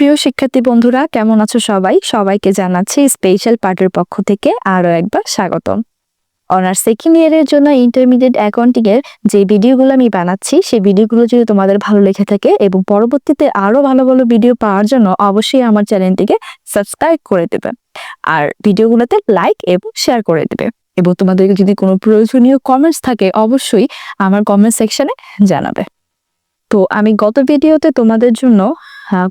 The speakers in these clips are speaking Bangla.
প্রিয় শিক্ষার্থী বন্ধুরা, কেমন আছো সবাই? সবাইকে জানাচ্ছি স্পেশাল পার্টের পক্ষ থেকে আরও একবার স্বাগতম। অনার্স সেকেন্ড ইয়ারের জন্য ইন্টারমিডিয়েট অ্যাকাউন্টিং এর যে ভিডিওগুলো আমি বানাচ্ছি, সেই ভিডিওগুলো যদি তোমাদের ভালো লেগে থাকে এবং পরবর্তীতে আরও ভালো ভালো ভিডিও পাওয়ার জন্য অবশ্যই আমার চ্যানেলটিকে সাবস্ক্রাইব করে দেবে। আর ভিডিওগুলোতে লাইক এবং শেয়ার করে দেবে। এবং তোমাদের যদি কোনো প্রয়োজনীয় কমেন্টস থাকে, অবশ্যই আমার কমেন্ট সেকশনে জানাবে। তো আমি গত ভিডিওতে তোমাদের জন্য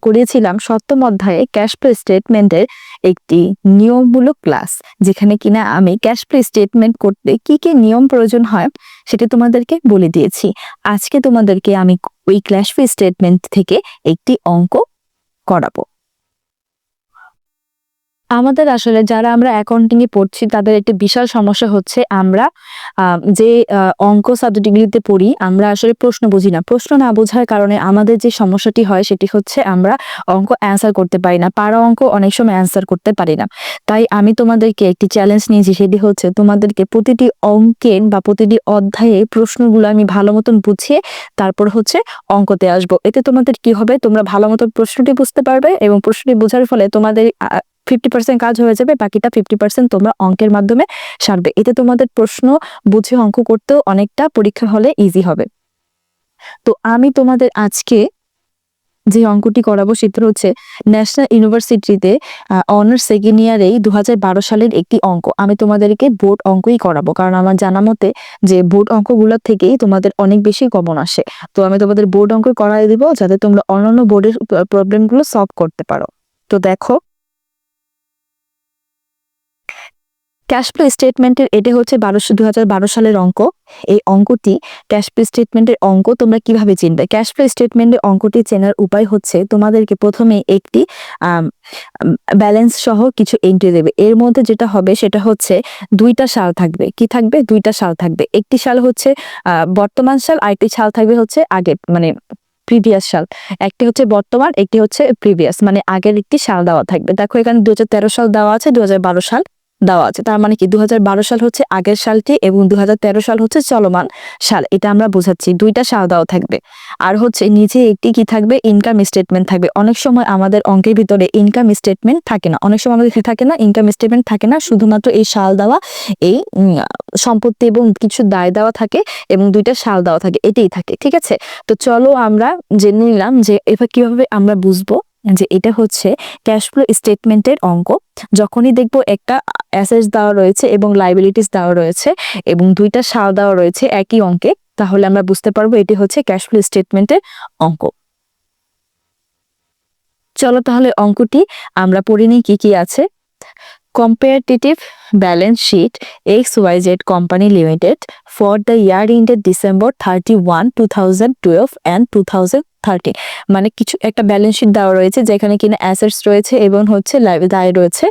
করিয়েছিলাম সপ্তম অধ্যায়ে ক্যাশ ফ্লো স্টেটমেন্টের একটি নিয়মমূলক ক্লাস যেখানে কিনা আমি ক্যাশ ফ্লো স্টেটমেন্ট করতে কি কি নিয়ম প্রয়োজন হয় সেটা তোমাদেরকে বলে দিয়েছি। আজকে তোমাদেরকে আমি ওই ক্যাশ ফ্লো স্টেটমেন্ট থেকে একটি অঙ্ক করাবো। আমাদের আসলে যারা আমরা অ্যাকাউন্টিং এ পড়ছি, তাদের একটি বিশাল সমস্যা হচ্ছে আমরা যে অঙ্ক সাবজেক্টগুলিতে পড়ি, আমরা আসলে প্রশ্ন বুঝি না। প্রশ্ন না বোঝার কারণে আমাদের যে সমস্যাটি হয়, সেটি হচ্ছে আমরা অঙ্ক অ্যান্সার করতে পারি না। পারা অঙ্ক অনেক সময় অ্যান্সার করতে পারি না। তাই আমি তোমাদেরকে একটি চ্যালেঞ্জ নিয়েছি, সেটি হচ্ছে তোমাদেরকে প্রতিটি অঙ্কের বা প্রতিটি অধ্যায়ে প্রশ্নগুলো আমি ভালো মতন বুঝিয়ে তারপর হচ্ছে অঙ্কতে আসব। এতে তোমাদের কি হবে? তোমরা ভালো মতন প্রশ্নটি বুঝতে পারবে এবং প্রশ্নটি বোঝার ফলে তোমাদের ফিফটি পার্সেন্ট কাজ হয়ে যাবে, বাকিটা ফিফটি পার্সেন্ট তোমরা অঙ্কের মাধ্যমে সারবে। এতে তোমাদের প্রশ্ন বুঝে অঙ্ক করতেও অনেকটা পরীক্ষা হলে ইজি হবে। তো আমি তোমাদের আজকে যে অঙ্কটি করাবো সেটা হচ্ছে ন্যাশনাল ইউনিভার্সিটিতে অনার্স সেকেন্ড ইয়ারেই দু সালের একটি অঙ্ক। আমি তোমাদেরকে বোর্ড অঙ্কই করাবো, কারণ আমার জানা মতে যে বোর্ড অঙ্কগুলোর থেকেই তোমাদের অনেক বেশি কমন আসে। তো আমি তোমাদের বোর্ড অঙ্ক করাই দিব যাতে তোমরা অন্যান্য বোর্ডের প্রবলেমগুলো সলভ করতে পারো। তো দেখো ক্যাশ ফ্লো স্টেটমেন্টের এটা হচ্ছে বারোশো দুই হাজার বারো সালের অঙ্ক। এই অঙ্কটি ক্যাশ ফ্লো স্টেটমেন্টের অঙ্ক তোমরা কীভাবে চিনবে? ক্যাশ ফ্লো স্টেটমেন্টের অঙ্কটি চেনার উপায় হচ্ছে তোমাদেরকে প্রথমে একটি ব্যালেন্স সহ কিছু এন্ট্রি দেবে। এর মধ্যে যেটা হবে সেটা হচ্ছে দুইটা সাল থাকবে। কি থাকবে? দুইটা সাল থাকবে। একটি সাল হচ্ছে বর্তমান সাল, আরেকটি সাল থাকবে হচ্ছে আগে মানে প্রিভিয়াস সাল। একটি হচ্ছে বর্তমান, একটি হচ্ছে প্রিভিয়াস মানে আগের একটি সাল দেওয়া থাকবে। দেখো এখানে দুই হাজার তেরো সাল দেওয়া আছে দু হাজার বারো সাল। দেওয়া আছে। তার মানে কি? দু হাজার বারো সাল হচ্ছে আগের সালটি এবং দু হাজার তেরো সাল হচ্ছে চলমান সাল। এটা আমরা বোঝাচ্ছি। দুইটা সাল দেওয়া থাকবে। আর হচ্ছে নিচে একটি কি থাকবে? ইনকাম স্টেটমেন্ট থাকবে। অনেক সময় আমাদের অঙ্কের ভিতরে ইনকাম স্টেটমেন্ট থাকে না। অনেক সময় আমাদের থাকে না ইনকাম স্টেটমেন্ট থাকে না। শুধুমাত্র এই সাল দেওয়া, এই সম্পত্তি এবং কিছু দায় দেওয়া থাকে এবং দুইটা সাল দেওয়া থাকে। এটাই থাকে। ঠিক আছে? তো চলো আমরা জেনে নিলাম যে এবার কীভাবে আমরা বুঝব যে এটা হচ্ছে ক্যাশ ফ্লো স্টেটমেন্টের অঙ্ক। যখনই দেখব একটা অ্যাসেটস দেওয়া রয়েছে এবং লাইবিলিটিস দেওয়া রয়েছে এবং দুইটা সাল দেওয়া রয়েছে একই অঙ্কে, তাহলে আমরা বুঝতে পারব এটি হচ্ছে ক্যাশ ফ্লো স্টেটমেন্টের অঙ্ক। চলো তাহলে অঙ্কটি আমরা পড়ে নিই কি কি আছে। Comparative balance sheet X Y Z company limited for the year ended December thirty one two thousand twelve and two thousand thirteen মানে কিছু একটা ব্যালেন্স শিট দেওয়া রয়েছে যেখানে কিনা অ্যাসেটস রয়েছে এবং হচ্ছে দায় রয়েছে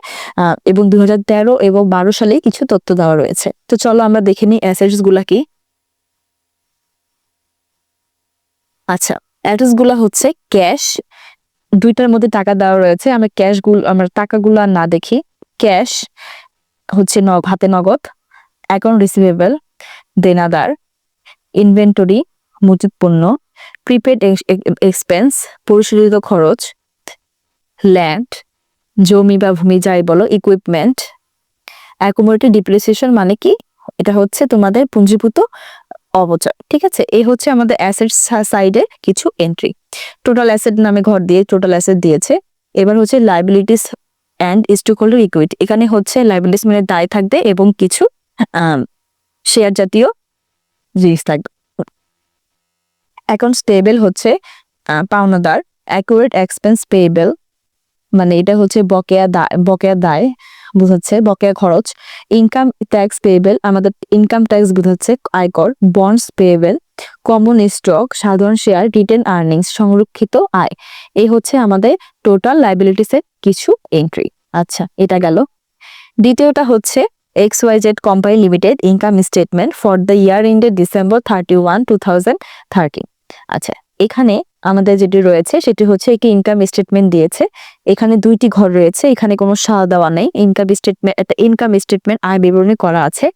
এবং দু তেরো এবং বারো সালে কিছু তথ্য দেওয়া রয়েছে। তো চলো আমরা দেখে নিই অ্যাসেটসগুলা কি। আচ্ছা অ্যাসেটসগুলা হচ্ছে ক্যাশ দুইটার মধ্যে টাকা দেওয়া রয়েছে। আমরা ক্যাশগুলো, আমরা টাকাগুলো না দেখি। ক্যাশ হচ্ছে হাতে নগদ অ্যাকাউন্ট রিসিভেবল দেনাদার ইনভেন্টরি মজুত পণ্য প্রিপেড এক্সপেন্স পরিশোধিত খরচ ল্যান্ড জমি বা ভূমি যাই বলো ইকুইপমেন্ট অ্যাকোমোডেটেড ডিপ্রিসিয়েশন মানে কি? এটা হচ্ছে তোমাদের পুঞ্জীভূত অবচয়, ঠিক আছে? এই হচ্ছে আমাদের অ্যাসেট সাইডে কিছু এন্ট্রি টোটাল অ্যাসেট নামে ঘর দিয়ে টোটাল অ্যাসেট দিয়েছে। এবার হচ্ছে liabilities and stock holder equity এখানে হচ্ছে লাইবিলিটিস মানে দায় থাকবে এবং কিছু শেয়ার জাতীয় জিনিস থাকবে। অ্যাকাউন্ট স্টেবল হচ্ছে পাওনাদার অ্যাকুরেট এক্সপেন্স পেয়েবল মানে এটা হচ্ছে বকেয়া দায় বকেয়া দায় বোঝাচ্ছে, বকেয়া খরচ ইনকাম ট্যাক্স পেয়েবল আমাদের ইনকাম ট্যাক্স বোঝাচ্ছে আয়কর বন্ডস পেয়েবল কমন স্টক সাধারণ শেয়ার রিটেন আর্নিংস সংরক্ষিত আয় এই হচ্ছে আমাদের টোটাল লাইবিলিটিসের কিছু এন্ট্রি আচ্ছা এটা গেল। দ্বিতীয়টা হচ্ছে X Y Z company limited income statement for the year ended December thirty one two thousand thirteen আচ্ছা এখানে আমাদের যেটি রয়েছে সেটি হচ্ছে একটি ইনকাম স্টেটমেন্ট দিয়েছে। এখানে দুইটি ঘর রয়েছে, এখানে কোনো সাল দেওয়া নেই। ইনকাম স্টেটমেন্ট একটা ইনকাম স্টেটমেন্ট আয় বিবরণী করা আছে।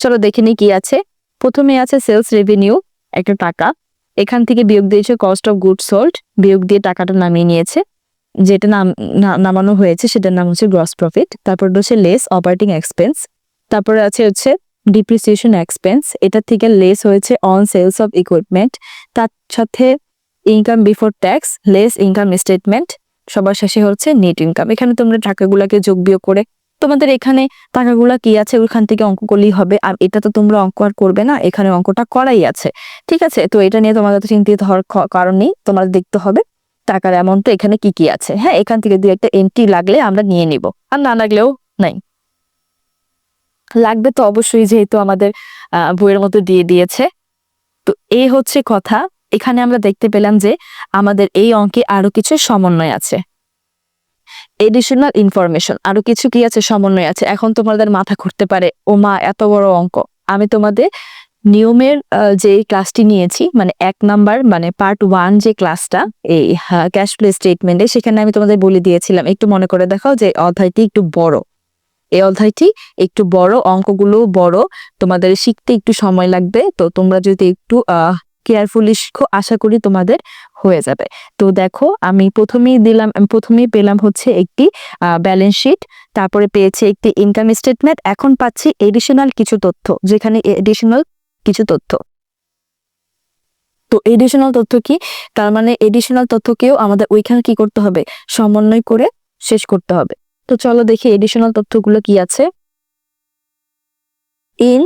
চলো দেখে নিই কি আছে। প্রথমে আছে সেলস রেভিনিউ একটা টাকা। এখান থেকে বিয়োগ দিয়েছে কস্ট অফ গুড সোল্ড বিয়োগ দিয়ে টাকাটা নামিয়ে নিয়েছে। যেটা নাম নামানো হয়েছে সেটার নাম হচ্ছে গ্রস প্রফিট তারপর হচ্ছে লেস অপারেটিং এক্সপেন্স তারপরে আছে হচ্ছে ডিপ্রিসিয়েশন এক্সপেন্স এটা থেকে লেস হয়েছে অন সেলস অফ ইকুইপমেন্ট তার সাথে income before tax less income statement সবার শেষে হচ্ছে নেট ইনকাম এখানে তোমরা টাকাগুলোকে যোগ বিয়োগ করে, তোমাদের এখানে টাকাগুলা কি আছে ওইখান থেকে অঙ্ক করলেই হবে, আর এটা তো তোমরা অঙ্ক আর করবে না, এখানে অঙ্কটা করাই আছে, ঠিক আছে? তো এটা নিয়ে তোমাদের তো চিন্তিত হওয়ার কারণ নেই, তোমাদের দেখতে হবে টাকার অ্যামাউন্ট এখানে কি কি আছে। হ্যাঁ এখান থেকে দু একটা এন্ট্রি লাগলে আমরা নিয়ে নিব, আর না লাগলেও নাই। লাগবে তো অবশ্যই যেহেতু আমাদের বইয়ের মতো দিয়ে দিয়েছে। তো এই হচ্ছে কথা। এখানে আমরা দেখতে পেলাম যে আমাদের এই অঙ্কে আরও কিছু সমন্বয় আছে। এডিশনাল ইনফরমেশন আরও কিছু কি আছে? সমন্বয় আছে। এখন তোমাদের মাথা ঘুরতে পারে, ও মা, এত বড় অঙ্ক। আমি তোমাদের নিয়মের যে ক্লাসটি নিয়েছি মানে এক নাম্বার মানে পার্ট ওয়ান যে ক্লাসটা, এই ক্যাশ ফ্লো স্টেটমেন্টে সেখানে আমি তোমাদের বলে দিয়েছিলাম। একটু মনে করে দেখাও যে অধ্যায়টি একটু বড়। এই অধ্যায়টি একটু বড় অঙ্কগুলো বড়। তোমাদের শিখতে একটু সময় লাগবে, তো তোমরা যদি একটু কেয়ারফুলি শিখো, আশা করি তোমাদের হয়ে যাবে। তো দেখো, আমি প্রথমেই দিলাম প্রথমেই পেলাম হচ্ছে একটি ব্যালেন্স শিট তারপরে পেয়েছি একটি ইনকাম স্টেটমেন্ট এখন পাচ্ছি এডিশনাল কিছু তথ্য, যেখানে এডিশনাল কিছু তথ্য। তো এডিশনাল তথ্য কি? তার মানে এডিশনাল তথ্যকেও আমাদের ওইখানে কি করতে হবে? সমন্বয় করে শেষ করতে হবে। তো চলো দেখি এডিশনাল তথ্যগুলো কি আছে। In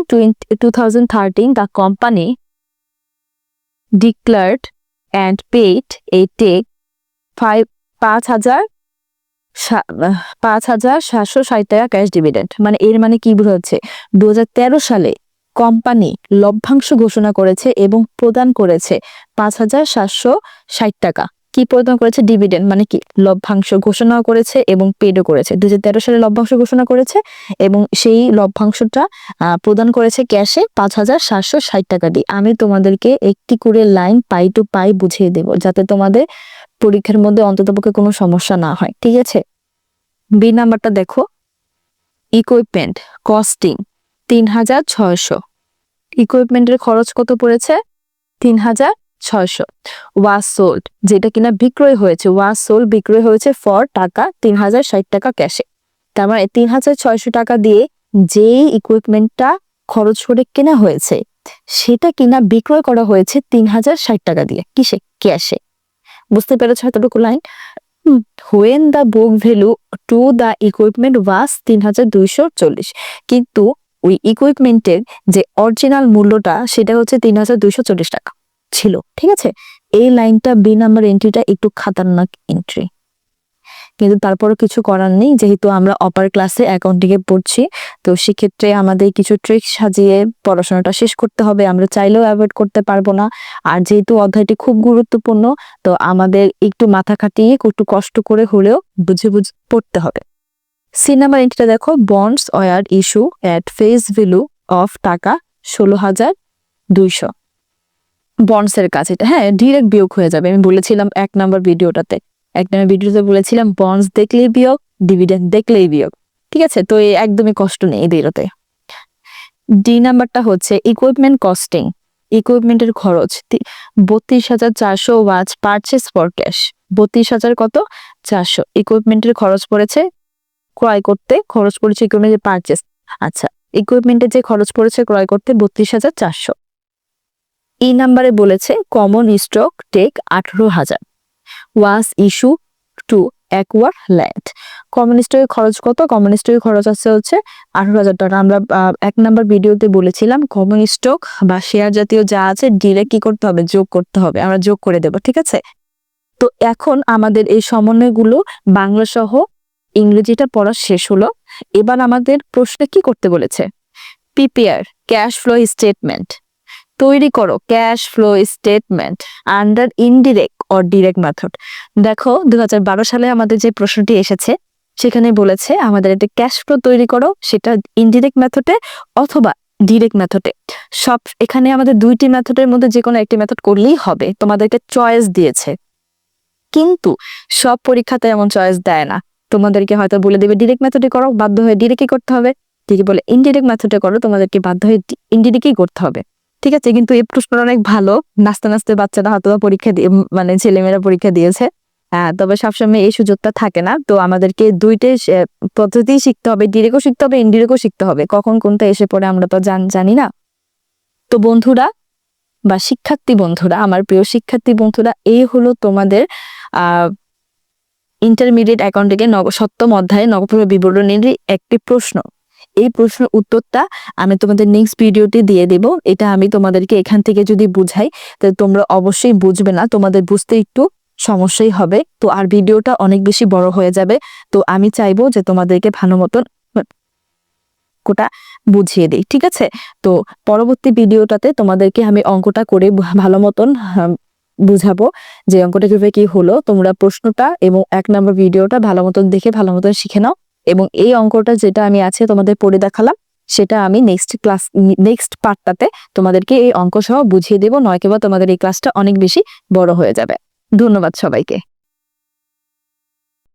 two thousand thirteen the company declared and paid a take five পাঁচ হাজার পাঁচ হাজার সাতশো ষাট টাকা ক্যাশ ডিভিডেন্ড মানে এর মানে কি বোঝাচ্ছে? দু সালে কোম্পানি লভ্যাংশ ঘোষণা করেছে এবং প্রদান করেছে পাঁচ হাজার সাতশো ষাট টাকা। কি প্রদান করেছে? ডিভিডেন্ড মানে কি? লভ্যাংশ ঘোষণা করেছে এবং পেডও করেছে। দু হাজার তেরো সালে লভ্যাংশ ঘোষণা করেছে এবং সেই লভ্যাংশটা প্রদান করেছে ক্যাশে পাঁচ হাজার সাতশো ষাট টাকা দিয়ে। আমি তোমাদেরকে একটি করে লাইন পাই টু পাই বুঝিয়ে দেব, যাতে তোমাদের পরীক্ষার মধ্যে অন্ততপক্ষে কোনো সমস্যা না হয়। ঠিক আছে? বি নাম্বারটা দেখো। ইকুইপমেন্ট কস্টিং তিন হাজার ছয়শো। ইকুইপমেন্টের খরচ কত পড়েছে? তিন হাজার ছয়শো। ওয়াস সোল্ড, যেটা কিনা বিক্রয় হয়েছে। ওয়াস সোল্ড বিক্রয় হয়েছে ফর টাকা তিন হাজার ষাট টাকা ক্যাশে। তার মানে তিন হাজার ছয়শো টাকা দিয়ে যে ইকুইপমেন্টটা খরচ করে কেনা হয়েছে, সেটা কিনা বিক্রয় করা হয়েছে তিন হাজার ষাট টাকা দিয়ে, কিসে? ক্যাশে। বুঝতে পেরেছ এতটুকু line? When the book value to the equipment was তিন হাজার দুইশো চল্লিশ। কিন্তু ওই ইকুইপমেন্টের যে অরিজিনাল মূল্যটা, সেটা হচ্ছে তিন হাজার দুইশো চল্লিশ টাকা। ছিল, ঠিক আছে? এই লাইনটা বি নাম্বার এন্ট্রিটা একটু খাতারনাক এন্ট্রি কিন্তু তারপরও কিছু করার নেই, যেহেতু আমরা অপার ক্লাসে অ্যাকাউন্টিংয়ে পড়ছি, তো সেক্ষেত্রে আমাদের কিছু ট্রিক সাজিয়ে পড়াশোনাটা শেষ করতে হবে। আমরা চাইলেও অ্যাভয়েড করতে পারব না। আর যেহেতু অধ্যায়টি খুব গুরুত্বপূর্ণ, তো আমাদের একটু মাথা খাটিয়ে একটু কষ্ট করে হলেও বুঝে বুঝে, পড়তে হবে। সি নাম্বার এন্ট্রিটা দেখো bonds were issue at face value of taka ষোলো হাজার দুইশো। বন্ডসের কাছে। এটা হ্যাঁ ডিরেক্ট বিয়োগ হয়ে যাবে। আমি বলেছিলাম এক নাম্বার ভিডিওটাতে। এক নাম্বার ভিডিওতে বলেছিলাম বন্ডস দেখলেই বিয়োগ ডিভিডেন্ড দেখলেই বিয়োগ। ঠিক আছে? তো একদমই কষ্ট নেই এদেরতে ডি নাম্বারটা হচ্ছে ইকুইপমেন্ট কস্টিং ইকুইপমেন্টের খরচ। বত্রিশ হাজার চারশো ওয়াচ পারচেস ফর ক্যাশ বত্রিশ হাজার কত? চারশো। ইকুইপমেন্টের খরচ পড়েছে, ক্রয় করতে, খরচ পড়েছে ইকুইপমেন্টের পারচেস আচ্ছা ইকুইপমেন্টের যে খরচ পড়েছে, ক্রয় করতে বত্রিশ হাজার চারশো। ই নাম্বারে বলেছে কমন স্টক টেক আঠারো হাজার। Was issue to acquire land common স্টকের খরচ কত? কমন স্টকের খরচ আছে হচ্ছে আঠারো হাজার টাকা। আমরা এক নাম্বার ভিডিওতে বলেছিলাম কমন স্টক বা শেয়ার জাতীয় যা আছে ডিরেক্ট কি করতে হবে? যোগ করতে হবে। আমরা যোগ করে দেব, ঠিক আছে? তো এখন আমাদের এই সমন্বয়গুলো বাংলা সহ ইংরেজিটা পড়া শেষ হলো। এবার আমাদের প্রশ্নে কি করতে বলেছে? পিপিআর ক্যাশ ফ্লো স্টেটমেন্ট তৈরি করো cash flow statement under indirect or direct method. দেখো দু হাজার বারো সালে আমাদের যে প্রশ্নটি এসেছে, সেখানে বলেছে আমাদের একটা ক্যাশ ফ্লো তৈরি করো, সেটা ইনডিরেক্ট মেথডে অথবা ডিরেক্ট মেথডে। সব, এখানে আমাদের দুইটি মেথডের মধ্যে যে কোনো একটি মেথড করলেই হবে, তোমাদেরকে চয়েস দিয়েছে। কিন্তু সব পরীক্ষাতে এমন চয়েস দেয় না। তোমাদেরকে হয়তো বলে দেবে, ডিরেক্ট মেথডে করো, বাধ্য হয়ে ডিরেক্টই করতে হবে। ঠিকই বলে, ইনডিরেক্ট মেথডে করো, তোমাদেরকে বাধ্য হয়ে ইনডিরেক্টই করতে হবে। ঠিক আছে, কিন্তু এই প্রশ্নটা অনেক ভালো। নাচতে নাচতে বাচ্চারা হয়তো পরীক্ষা দিয়ে মানে ছেলেমেয়েরা পরীক্ষা দিয়েছে। হ্যাঁ তবে সবসময় এই সুযোগটা থাকে না। তো আমাদেরকে দুইটাই পদ্ধতি শিখতে হবে। ডিরেক্টও শিখতে হবে ইনডিরেক্টও শিখতে হবে। কখন কোনটা এসে পড়ে আমরা তো জান না। তো বন্ধুরা, বা শিক্ষার্থী বন্ধুরা, আমার প্রিয় শিক্ষার্থী বন্ধুরা, এই হলো তোমাদের ইন্টারমিডিয়েট অ্যাকাউন্টিং সপ্তম অধ্যায়ে নবপ্রভ বিবরণীর একটি প্রশ্ন। এই প্রশ্নের উত্তরটা আমি তোমাদের নেক্সট ভিডিওতে দিয়ে দেব। এটা আমি তোমাদেরকে এখান থেকে যদি বুঝাই, তো তোমরা অবশ্যই বুঝবে না, তোমাদের বুঝতে একটু সমস্যাই হবে। তো আর ভিডিওটা অনেক বেশি বড় হয়ে যাবে। তো আমি চাইব যে তোমাদেরকে ভালো মতন কোটা বুঝিয়ে দিই, ঠিক আছে? তো পরবর্তী ভিডিওটাতে তোমাদেরকে আমি অঙ্কটা করে ভালো মতন বুঝাবো যে অঙ্কটা কীভাবে কি হলো। তোমরা প্রশ্নটা এবং এক নম্বর ভিডিওটা ভালো মতন দেখে ভালো মতন শিখে নাও। এবং এই অঙ্কটা যেটা আমি আছে তোমাদের পড়ে দেখালাম, সেটা আমি নেক্সট ক্লাস নেক্সট পার্টটাতে তোমাদেরকে এই অঙ্ক সহ বুঝিয়ে দেবো নয় কেবল তোমাদের এই ক্লাসটা অনেক বেশি বড় হয়ে যাবে। ধন্যবাদ সবাইকে।